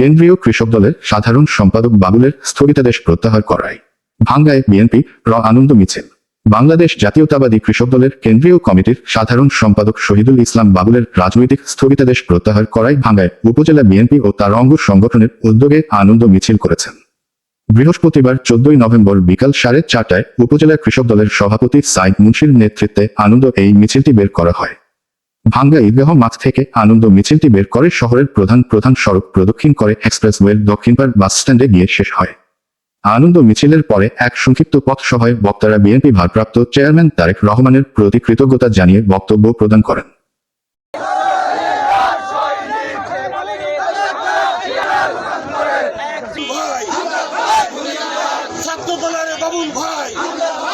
কেন্দ্রীয় কৃষক দলের সাধারণ সম্পাদক বাবুলের স্থগিতাদেশ প্রত্যাহার করায় ভাঙ্গায় বিএনপি র আনন্দ মিছিল। বাংলাদেশ জাতীয়তাবাদী কৃষক দলের কেন্দ্রীয় কমিটির সাধারণ সম্পাদক শহীদুল ইসলাম বাবুলের রাজনৈতিক স্থগিতাদেশ প্রত্যাহার করায় ভাঙ্গায় উপজেলা বিএনপি ও তার অঙ্গ সংগঠনের উদ্যোগে আনন্দ মিছিল করেছেন। বৃহস্পতিবার চোদ্দই নভেম্বর বিকাল সাড়ে চারটায় উপজেলা কৃষক দলের সভাপতি সাইদ মুন্সির নেতৃত্বে আনন্দ এই মিছিলটি বের করা হয়। ভাঙ্গা ঈদগাহ মাঠ থেকে আনন্দ মিছিলটি বের করে শহরের প্রধান প্রধান সড়ক প্রদক্ষিণ করে এক্সপ্রেসওয়ের দক্ষিণ পার বাস স্ট্যান্ডে গিয়ে শেষ হয়। আনন্দ মিছিলের পরে এক সংক্ষিপ্ত পথ সভায় বক্তারা বিএনপি ভারপ্রাপ্ত চেয়ারম্যান তারেক রহমানের প্রতি কৃতজ্ঞতা জানিয়ে বক্তব্য প্রদান করেন। ভাই।